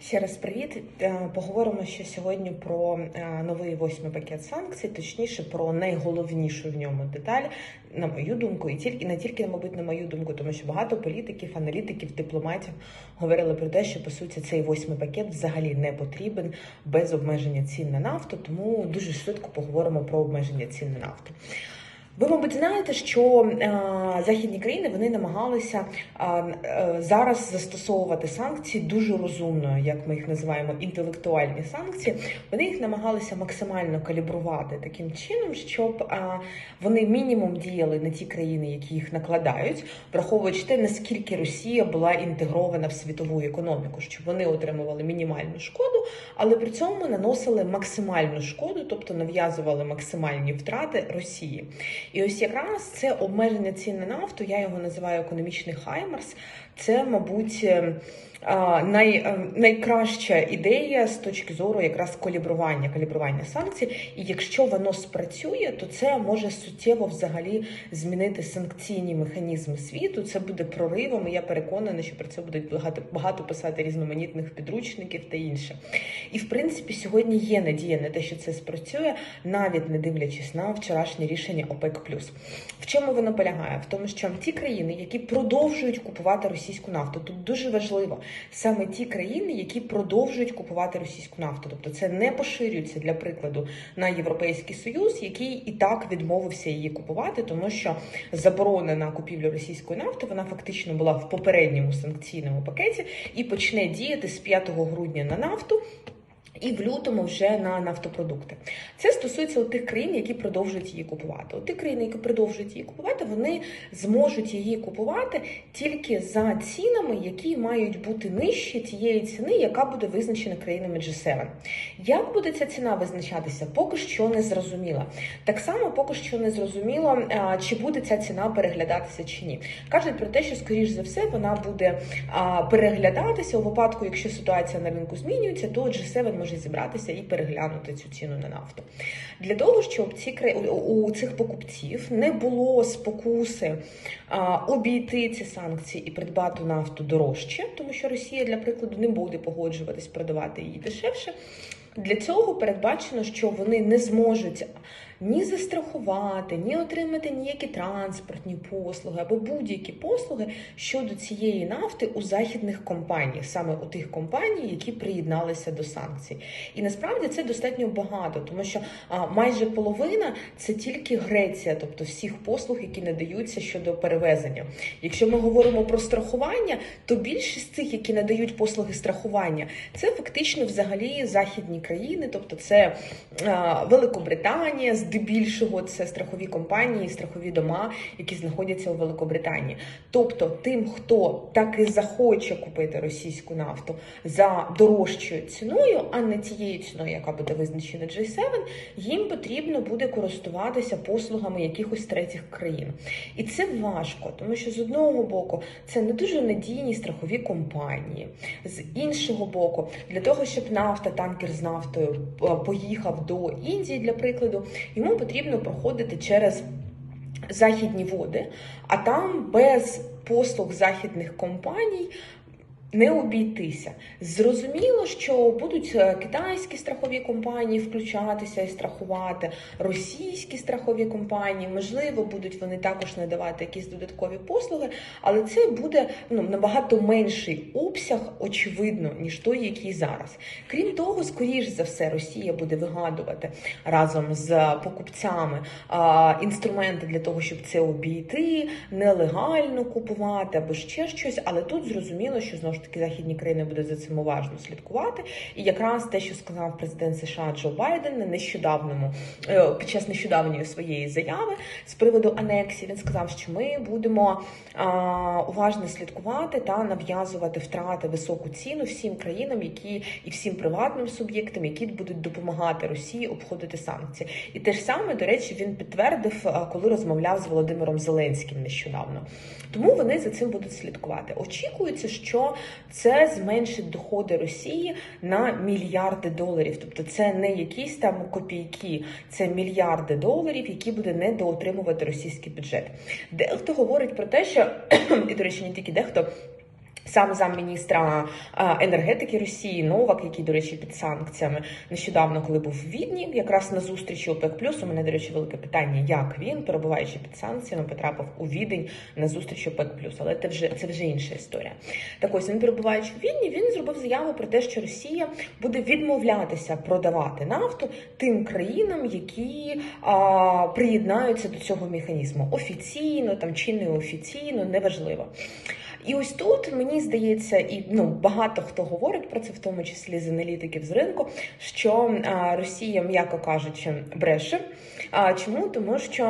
Ще раз привіт. Е, Поговоримо ще сьогодні про е, новий восьмий пакет санкцій, точніше про найголовнішу в ньому деталь, на мою думку, і тільки не тільки, мабуть, на мою думку, тому що багато політиків, аналітиків, дипломатів говорили про те, що по суті цей восьмий пакет взагалі не потрібен без обмеження цін на нафту. Тому дуже швидко поговоримо про обмеження цін на нафту. Ви, мабуть, знаєте, що е, західні країни вони намагалися е, е, зараз застосовувати санкції дуже розумно, як ми їх називаємо, інтелектуальні санкції. Вони їх намагалися максимально калібрувати таким чином, щоб вони мінімум діяли на ті країни, які їх накладають, враховуючи те, наскільки Росія була інтегрована в світову економіку, щоб вони отримували мінімальну шкоду, але при цьому наносили максимальну шкоду, тобто нав'язували максимальні втрати Росії. І ось якраз це обмеження цін на нафту, я його називаю економічний хаймерс. Це, мабуть, е, най, е, найкраща ідея з точки зору якраз калібрування, калібрування санкцій. І якщо воно спрацює, то це може суттєво взагалі змінити санкційні механізми світу. Це буде проривом. і Я переконана, що про це будуть багато багато писати різноманітних підручників та інше. І в принципі, сьогодні є надія на те, що це спрацює, навіть не дивлячись на вчорашнє рішення ОПЕК+. В чому воно полягає? В тому, що ті країни, які продовжують купувати російську нафту, тут дуже важливо саме ті країни, які продовжують купувати російську нафту, тобто це не поширюється для прикладу на європейський союз, який і так відмовився її купувати, тому що заборона на купівлю російської нафти вона фактично була в попередньому санкційному пакеті і почне діяти з 5 грудня на нафту. І в лютому вже на нафтопродукти. Це стосується тих країн, які продовжують її купувати. От ті країни, які продовжують її купувати, вони зможуть її купувати тільки за цінами, які мають бути нижчі тієї ціни, яка буде визначена країнами G7. Як буде ця ціна визначатися, поки що не зрозуміло. Так само поки що не зрозуміло, чи буде ця ціна переглядатися чи ні. Кажуть про те, що скоріш за все вона буде переглядатися у випадку, якщо ситуація на ринку змінюється, то G7 може зібратися і переглянути цю ціну на нафту. Для того, щоб ці у цих покупців не було спокуси а, обійти ці санкції і придбати нафту дорожче, тому що Росія, для прикладу, не буде погоджуватись продавати її дешевше. Для цього передбачено, що вони не зможуть ні застрахувати, ні отримати ніякі транспортні послуги або будь-які послуги щодо цієї нафти у західних компаній, саме у тих компаній, які приєдналися до санкцій. І насправді це достатньо багато, тому що майже половина це тільки Греція, тобто всіх послуг, які надаються щодо перевезення. Якщо ми говоримо про страхування, то більшість цих, які надають послуги страхування, це фактично взагалі західні країни, тобто це Великобританія здебільшого це страхові компанії, страхові дома, які знаходяться у Великобританії. Тобто, тим, хто так і захоче купити російську нафту за дорожчою ціною, а не тією ціною, яка буде визначена G7, їм потрібно буде користуватися послугами якихось третіх країн. І це важко, тому що з одного боку це не дуже надійні страхові компанії, з іншого боку, для того, щоб нафта, танкер з поїхав до Індії, для прикладу, йому потрібно проходити через західні води, а там без послуг західних компаній не обійтися. Зрозуміло, що будуть е, китайські страхові компанії включатися і страхувати, російські страхові компанії, можливо, будуть вони також надавати якісь додаткові послуги, але це буде ну, набагато менший обсяг, очевидно, ніж той, який зараз. Крім того, скоріш за все, Росія буде вигадувати разом з покупцями а, інструменти для того, щоб це обійти, нелегально купувати або ще щось, але тут зрозуміло, що знову ж таки західні країни будуть за цим уважно слідкувати. І якраз те, що сказав президент США Джо Байден на нещодавному е, під час нещодавньої своєї заяви з приводу анексії, він сказав, що ми будемо а, уважно слідкувати та нав'язувати втрати високу ціну всім країнам, які і всім приватним суб'єктам, які будуть допомагати Росії обходити санкції. І те ж саме до речі, він підтвердив, коли розмовляв з Володимиром Зеленським нещодавно. Тому вони за цим будуть слідкувати. Очікується, що це зменшить доходи Росії на мільярди доларів. Тобто, це не якісь там копійки, це мільярди доларів, які буде недоотримувати російський бюджет. Дехто говорить про те, що і до речі, не тільки дехто. Сам замміністра енергетики Росії Новак, який, до речі, під санкціями нещодавно, коли був в Відні, якраз на зустрічі ОПЕК+, у мене, до речі, велике питання, як він, перебуваючи під санкціями, потрапив у Відень на зустріч ОПЕК+, Плюс. але це вже це вже інша історія. Так ось він перебуваючи в Відні, він зробив заяву про те, що Росія буде відмовлятися продавати нафту тим країнам, які а, приєднаються до цього механізму офіційно там чи неофіційно, неважливо. І ось тут мені здається, і ну багато хто говорить про це, в тому числі з аналітиків з ринку, що Росія, м'яко кажучи, бреше. А чому? Тому що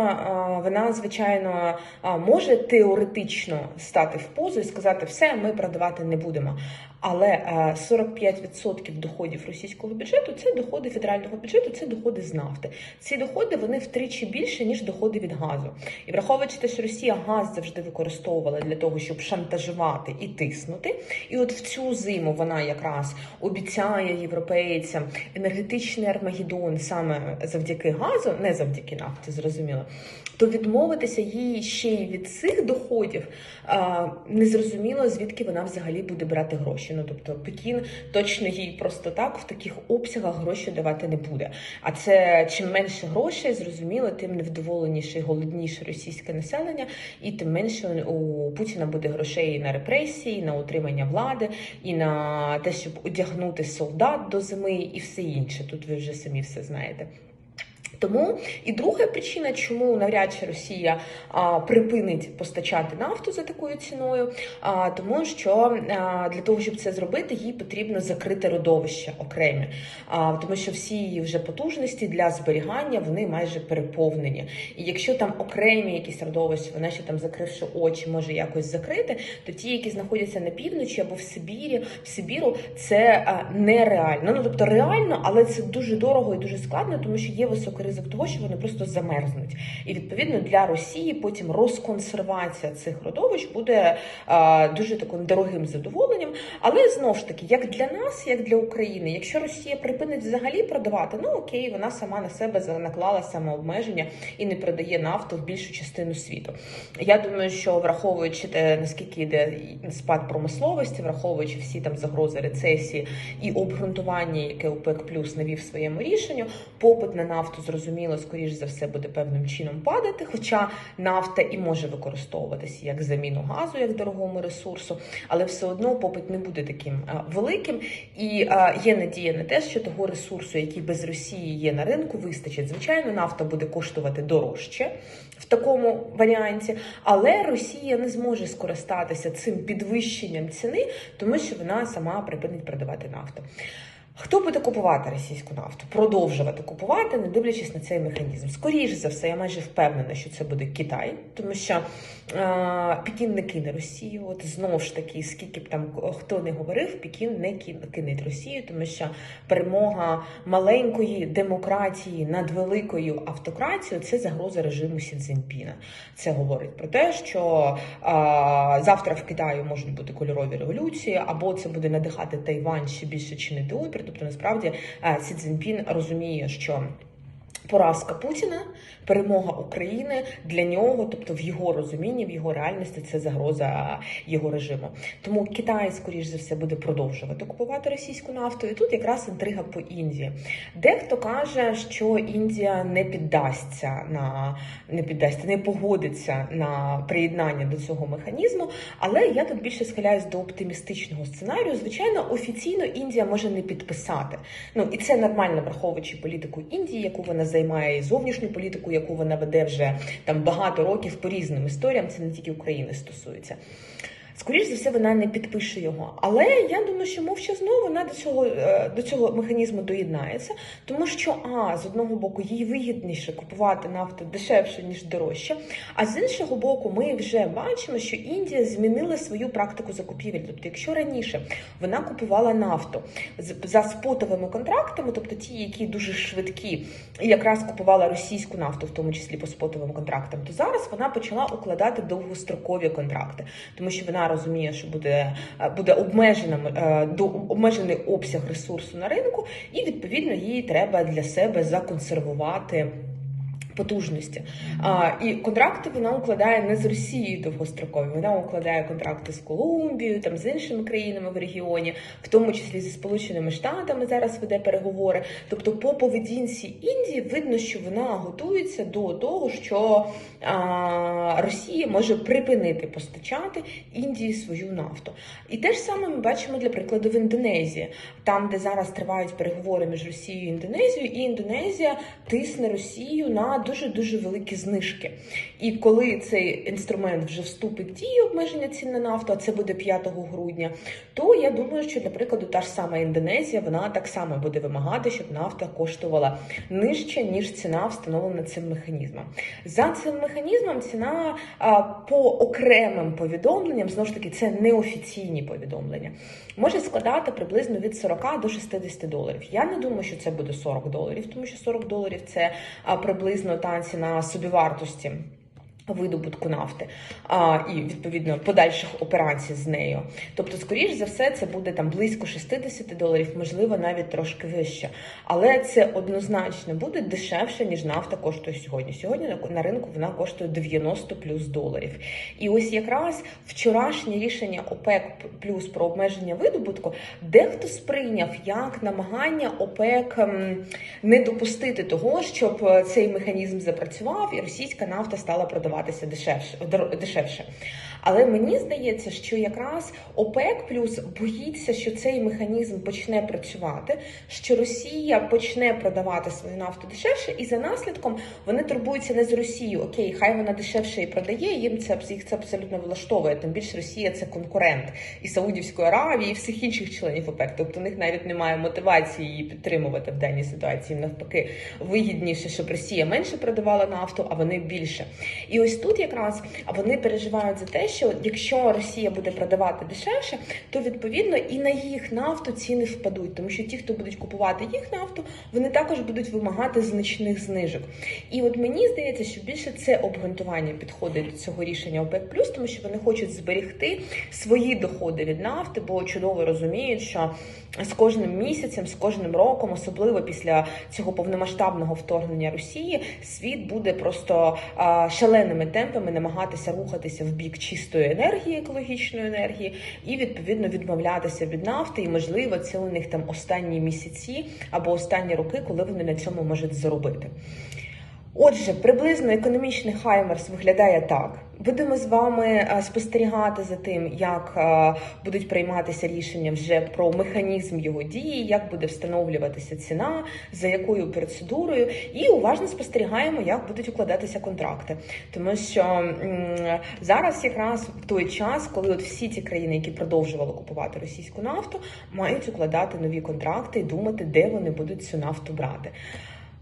вона, звичайно, може теоретично стати в позу і сказати, все, ми продавати не будемо. Але е, 45% доходів російського бюджету це доходи федерального бюджету, це доходи з нафти. Ці доходи вони втричі більше ніж доходи від газу. І враховуючи те, що Росія газ завжди використовувала для того, щоб шантажувати і тиснути. І от в цю зиму вона якраз обіцяє європейцям енергетичний армагеддон саме завдяки газу, не завдяки нафті, зрозуміло. То відмовитися їй ще й від цих доходів незрозуміло, звідки вона взагалі буде брати гроші. Ну тобто Пекін точно їй просто так в таких обсягах гроші давати не буде. А це чим менше грошей, зрозуміло, тим невдоволеніше і голодніше російське населення, і тим менше у Путіна буде грошей і на репресії, і на утримання влади, і на те, щоб одягнути солдат до зими, і все інше. Тут ви вже самі все знаєте. Тому і друга причина, чому навряд чи Росія а, припинить постачати нафту за такою ціною, а, тому що а, для того, щоб це зробити, їй потрібно закрити родовища окремі, а, тому що всі її вже потужності для зберігання вони майже переповнені. І якщо там окремі якісь родовища, вона ще там закривши очі, може якось закрити, то ті, які знаходяться на півночі або в Сибірі, в Сибіру, це а, нереально. Ну тобто реально, але це дуже дорого і дуже складно, тому що є високий ризик того, що вони просто замерзнуть. І відповідно для Росії потім розконсервація цих родовищ буде а, дуже таким дорогим задоволенням. Але знову ж таки, як для нас, як для України, якщо Росія припинить взагалі продавати, ну окей, вона сама на себе наклала самообмеження і не продає нафту в більшу частину світу. Я думаю, що враховуючи те, наскільки йде спад промисловості, враховуючи всі там загрози рецесії і обґрунтування, яке ОПЕК плюс навів своєму рішенню, попит на нафту зрозуміло, скоріш за все, буде певним чином падати. Хоча нафта і може використовуватися як заміну газу, як дорогому ресурсу, але все одно попит не буде таким великим. І є надія на те, що того ресурсу, який без Росії є на ринку, вистачить. Звичайно, нафта буде коштувати дорожче в такому варіанті, але Росія не зможе скористатися цим підвищенням ціни, тому що вона сама припинить продавати нафту. Хто буде купувати російську нафту? Продовжувати купувати, не дивлячись на цей механізм. Скоріше за все, я майже впевнена, що це буде Китай, тому що е, Пекін не кине Росію. От знову ж таки, скільки б там хто не говорив, Пекін не кине Росію, тому що перемога маленької демократії над великою автократією це загроза режиму Сі Цзіньпіна. Це говорить про те, що е, завтра в Китаї можуть бути кольорові революції, або це буде надихати Тайвань ще більше чинити опір. Тобто, насправді Сі Цзіньпін розуміє, що поразка Путіна, перемога України для нього, тобто в його розумінні, в його реальності, це загроза його режиму. Тому Китай, скоріш за все, буде продовжувати купувати російську нафту. І тут якраз інтрига по Індії. Дехто каже, що Індія не піддасться на не піддасться, не погодиться на приєднання до цього механізму. Але я тут більше схиляюсь до оптимістичного сценарію. Звичайно, офіційно Індія може не підписати. Ну і це нормально, враховуючи політику Індії, яку вона займає і зовнішню політику, яку вона веде вже там багато років по різним історіям. Це не тільки України стосується. Скоріше за все, вона не підпише його. Але я думаю, що мовчазно вона до цього до цього механізму доєднається, тому що а з одного боку їй вигідніше купувати нафту дешевше ніж дорожче. А з іншого боку, ми вже бачимо, що Індія змінила свою практику закупівель. Тобто, якщо раніше вона купувала нафту за спотовими контрактами, тобто ті, які дуже швидкі, і якраз купувала російську нафту, в тому числі по спотовим контрактам, то зараз вона почала укладати довгострокові контракти, тому що вона розуміє, що буде буде обмежена до обмежений обсяг ресурсу на ринку, і відповідно її треба для себе законсервувати. Потужності а, і контракти вона укладає не з Росією довгострокові. Вона укладає контракти з Колумбією, там з іншими країнами в регіоні, в тому числі зі Сполученими Штатами зараз веде переговори. Тобто, по поведінці Індії видно, що вона готується до того, що а, Росія може припинити постачати Індії свою нафту. І те ж саме ми бачимо для прикладу в Індонезії, там, де зараз тривають переговори між Росією і Індонезією, і Індонезія тисне Росію на дуже дуже великі знижки. І коли цей інструмент вже вступить в дію обмеження цін на нафту, а це буде 5 грудня, то я думаю, що для прикладу та ж сама Індонезія вона так само буде вимагати, щоб нафта коштувала нижче ніж ціна встановлена цим механізмом. За цим механізмом ціна а, по окремим повідомленням знову ж таки це неофіційні повідомлення, може складати приблизно від 40 до 60 доларів. Я не думаю, що це буде 40 доларів, тому що 40 доларів це приблизно та на собівартості. Видобутку нафти а, і відповідно подальших операцій з нею. Тобто, скоріш за все, це буде там близько 60 доларів, можливо, навіть трошки вище. Але це однозначно буде дешевше, ніж нафта коштує сьогодні. Сьогодні на- ринку вона коштує 90 плюс доларів. І ось якраз вчорашнє рішення ОПЕК плюс про обмеження видобутку дехто сприйняв як намагання ОПЕК ем, не допустити того, щоб е, цей механізм запрацював і російська нафта стала продаватися дешевше. дешевше. Але мені здається, що якраз ОПЕК плюс боїться, що цей механізм почне працювати, що Росія почне продавати свою нафту дешевше, і за наслідком вони турбуються не з Росією. Окей, хай вона дешевше і продає. Їм це їх це абсолютно влаштовує. Тим більше Росія це конкурент і Саудівської Аравії, і всіх інших членів ОПЕК. Тобто у них навіть немає мотивації її підтримувати в даній ситуації. Навпаки, вигідніше, щоб Росія менше продавала нафту, а вони більше. І ось тут якраз вони переживають за те, що якщо Росія буде продавати дешевше, то відповідно і на їх нафту ціни впадуть, тому що ті, хто будуть купувати їх нафту, вони також будуть вимагати значних знижок. І от мені здається, що більше це обґрунтування підходить до цього рішення ОПЕК+, тому що вони хочуть зберегти свої доходи від нафти, бо чудово розуміють, що з кожним місяцем, з кожним роком, особливо після цього повномасштабного вторгнення Росії, світ буде просто а, шаленими темпами намагатися рухатися в бік чистої енергії, екологічної енергії, і відповідно відмовлятися від нафти. І можливо, це у них там останні місяці або останні роки, коли вони на цьому можуть заробити. Отже, приблизно економічний Хаймерс виглядає так. Будемо з вами е, спостерігати за тим, як е, будуть прийматися рішення вже про механізм його дії, як буде встановлюватися ціна, за якою процедурою, і уважно спостерігаємо, як будуть укладатися контракти. Тому що зараз якраз в той час, коли от всі ті країни, які продовжували купувати російську нафту, мають укладати нові контракти і думати, де вони будуть цю нафту брати.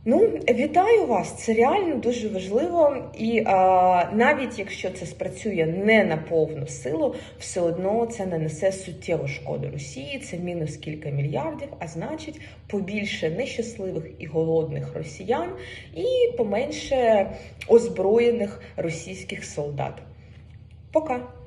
Ну, вітаю вас! Це реально дуже важливо, і а, навіть якщо це спрацює не на повну силу, все одно це нанесе суттєву шкоду Росії. Це мінус кілька мільярдів, а значить, побільше нещасливих і голодних росіян, і поменше озброєних російських солдат. Пока.